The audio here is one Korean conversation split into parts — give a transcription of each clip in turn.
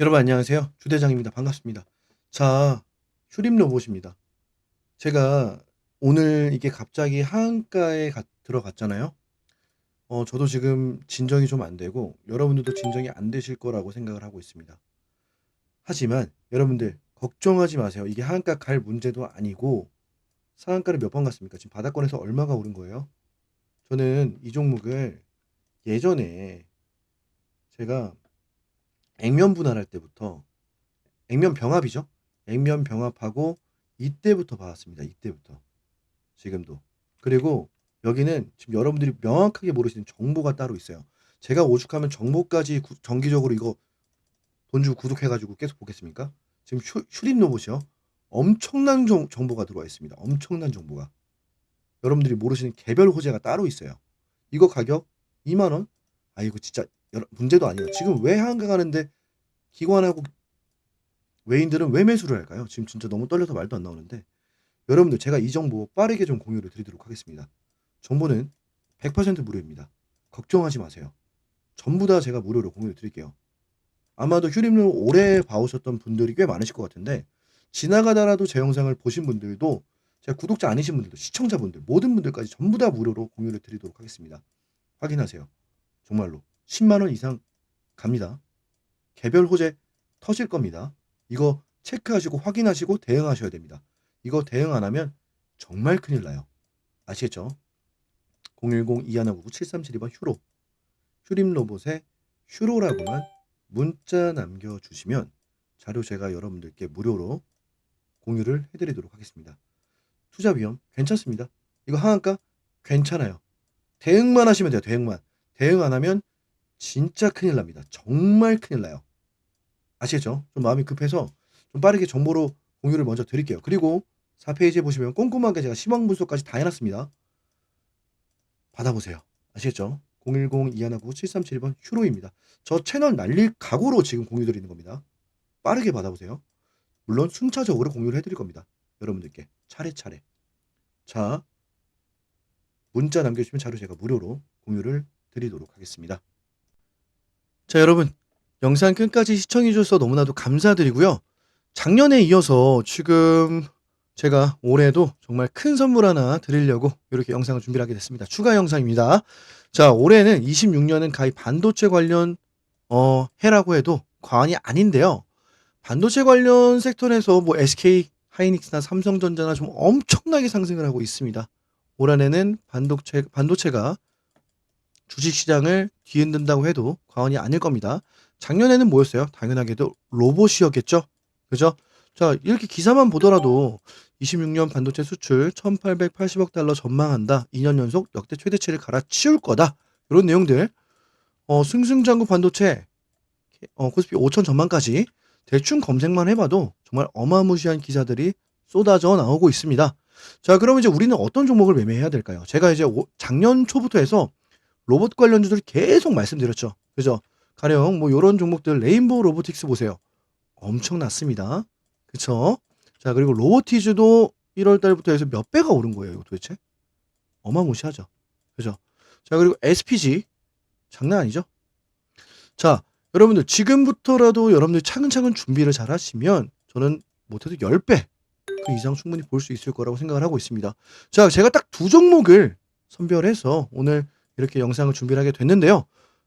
여러분 안녕하세요. 주대장입니다. 반갑습니다. 자, 휴림 로봇입니다. 제가 오늘 이게 갑자기 하한가에 가- 들어갔잖아요. 어, 저도 지금 진정이 좀 안 되고 여러분들도 진정이 안 되실 거라고 생각을 하고 있습니다. 하지만 여러분들 걱정하지 마세요. 이게 하한가 갈 문제도 아니고 상한가를 몇 번 갔습니까? 지금 바닥권에서 얼마가 오른 거예요? 저는 이 종목을 예전에 제가 액면 분할할 때부터 액면 병합이죠. 액면 병합하고 이때부터 봐왔습니다. 이때부터 지금도 그리고 여기는 지금 여러분들이 명확하게 모르시는 정보가 따로 있어요. 제가 오죽하면 정보까지 구- 정기적으로 이거 돈 주고 구독해가지고 계속 보겠습니까? 지금 휴, 휴림 로봇이요. 엄청난 정, 정보가 들어와 있습니다. 엄청난 정보가 여러분들이 모르시는 개별 호재가 따로 있어요. 이거 가격 2만 원? 아 이거 진짜 문제도 아니에요. 지금 왜 한가 가는데 기관하고 외인들은 왜 매수를 할까요? 지금 진짜 너무 떨려서 말도 안 나오는데 여러분들 제가 이 정보 빠르게 좀 공유를 드리도록 하겠습니다. 정보는 100% 무료입니다. 걱정하지 마세요. 전부 다 제가 무료로 공유를 드릴게요. 아마도 휴림을 오래 봐오셨던 분들이 꽤 많으실 것 같은데 지나가다라도 제 영상을 보신 분들도 제가 구독자 아니신 분들도 시청자분들 모든 분들까지 전부 다 무료로 공유를 드리도록 하겠습니다. 확인하세요. 정말로 10만 원 이상 갑니다. 개별 호재 터질 겁니다. 이거 체크하시고 확인하시고 대응하셔야 됩니다. 이거 대응 안 하면 정말 큰일 나요. 아시겠죠? 010-2199-7372번 휴로 휴림 로봇에 휴로라고만 문자 남겨주시면 자료 제가 여러분들께 무료로 공유를 해드리도록 하겠습니다. 투자 위험 괜찮습니다. 이거 하한가 괜찮아요. 대응만 하시면 돼요. 대응만. 대응 안 하면 진짜 큰일 납니다. 정말 큰일 나요. 아시겠죠? 좀 마음이 급해서 좀 빠르게 정보로 공유를 먼저 드릴게요. 그리고 4페이지에 보시면 꼼꼼하게 제가 시황 분석까지 다 해놨습니다. 받아보세요. 아시겠죠? 010-2199-7372번 휴로입니다. 저 채널 날릴 각오로 지금 공유 드리는 겁니다. 빠르게 받아보세요. 물론 순차적으로 공유를 해드릴 겁니다. 여러분들께 차례차례. 자, 문자 남겨주시면 자료 제가 무료로 공유를 드리도록 하겠습니다. 자, 여러분. 영상 끝까지 시청해주셔서 너무나도 감사드리고요. 작년에 이어서 지금 제가 올해도 정말 큰 선물 하나 드리려고 이렇게 영상을 준비를 하게 됐습니다. 추가 영상입니다. 자, 올해는 26년은 가히 반도체 관련 어, 해라고 해도 과언이 아닌데요. 반도체 관련 섹터에서 뭐 SK 하이닉스나 삼성전자나 좀 엄청나게 상승을 하고 있습니다. 올 한해는 반도체 반도체가 주식 시장을 뒤흔든다고 해도 과언이 아닐 겁니다. 작년에는 뭐였어요? 당연하게도 로봇이었겠죠. 그죠? 자, 이렇게 기사만 보더라도 26년 반도체 수출 1880억 달러 전망한다. 2년 연속 역대 최대치를 갈아치울 거다. 이런 내용들. 어, 승승장구 반도체 어, 코스피 5천 전망까지 대충 검색만 해봐도 정말 어마무시한 기사들이 쏟아져 나오고 있습니다. 자, 그럼 이제 우리는 어떤 종목을 매매해야 될까요? 제가 이제 오- 작년 초부터 해서 로봇 관련주들 계속 말씀드렸죠. 그죠? 가령 뭐 이런 종목들 레인보우 로보틱스 보세요. 엄청났습니다. 그쵸? 자, 그리고 로보티즈도 1월 달부터 해서 몇 배가 오른 거예요, 이거 도대체? 어마무시하죠. 그죠? 자, 그리고 SPG 장난 아니죠? 자, 여러분들 지금부터라도 여러분들 차근차근 준비를 잘 하시면 저는 못해도 10배 그 이상 충분히 볼 수 있을 거라고 생각을 하고 있습니다. 자, 제가 딱 두 종목을 선별해서 오늘 이렇게 영상을 준비를 하게 됐는데요.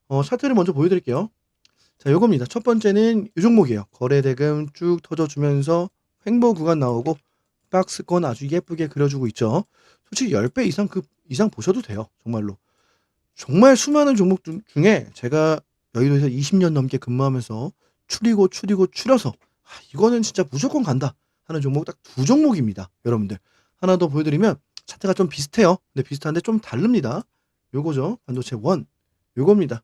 어, 차트를 먼저 보여드릴게요. 자, 요겁니다. 첫 번째는 이 종목이에요. 거래 대금 쭉 터져주면서 횡보 구간 나오고 박스권 아주 예쁘게 그려주고 있죠. 솔직히 10배 이상 그 이상 보셔도 돼요. 정말로. 정말 수많은 종목 중- 중에 제가 여의도에서 20년 넘게 근무하면서 추리고 추리고 추려서 아, 이거는 진짜 무조건 간다 하는 종목 딱 두 종목입니다. 여러분들. 하나 더 보여드리면 차트가 좀 비슷해요. 근데 비슷한데 좀 다릅니다. 요거죠. 반도체 원. 요겁니다.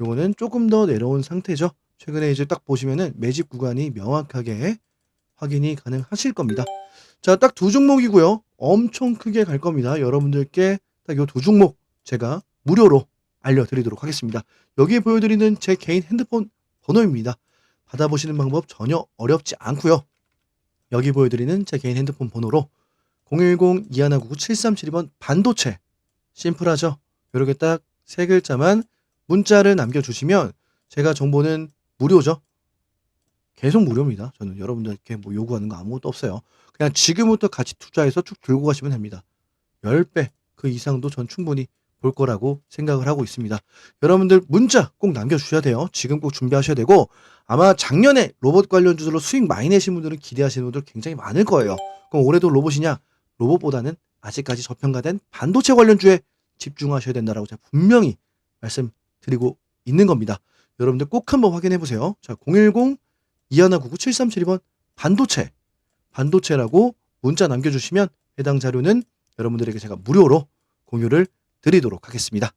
요거는 조금 더 내려온 상태죠. 최근에 이제 딱 보시면은 매집 구간이 명확하게 확인이 가능하실 겁니다. 자, 딱 두 종목이고요. 엄청 크게 갈 겁니다. 여러분들께 딱 요 두 종목 제가 무료로 알려드리도록 하겠습니다. 여기에 보여드리는 제 개인 핸드폰 번호입니다. 받아보시는 방법 전혀 어렵지 않고요. 여기 보여드리는 제 개인 핸드폰 번호로 010-2199-7372번 반도체 심플하죠? 이렇게 딱 세 글자만 문자를 남겨주시면 제가 정보는 무료죠. 계속 무료입니다. 저는 여러분들께 뭐 요구하는 거 아무것도 없어요. 그냥 지금부터 같이 투자해서 쭉 들고 가시면 됩니다. 10배 그 이상도 전 충분히 볼 거라고 생각을 하고 있습니다. 여러분들 문자 꼭 남겨주셔야 돼요. 지금 꼭 준비하셔야 되고 아마 작년에 로봇 관련 주들로 수익 많이 내신 분들은 기대하시는 분들 굉장히 많을 거예요. 그럼 올해도 로봇이냐? 로봇보다는 아직까지 저평가된 반도체 관련주에 집중하셔야 된다라고 제가 분명히 말씀드리고 있는 겁니다. 여러분들 꼭 한번 확인해 보세요. 자, 010 2199 7372번 반도체 반도체라고 문자 남겨주시면 해당 자료는 여러분들에게 제가 무료로 공유를 드리도록 하겠습니다.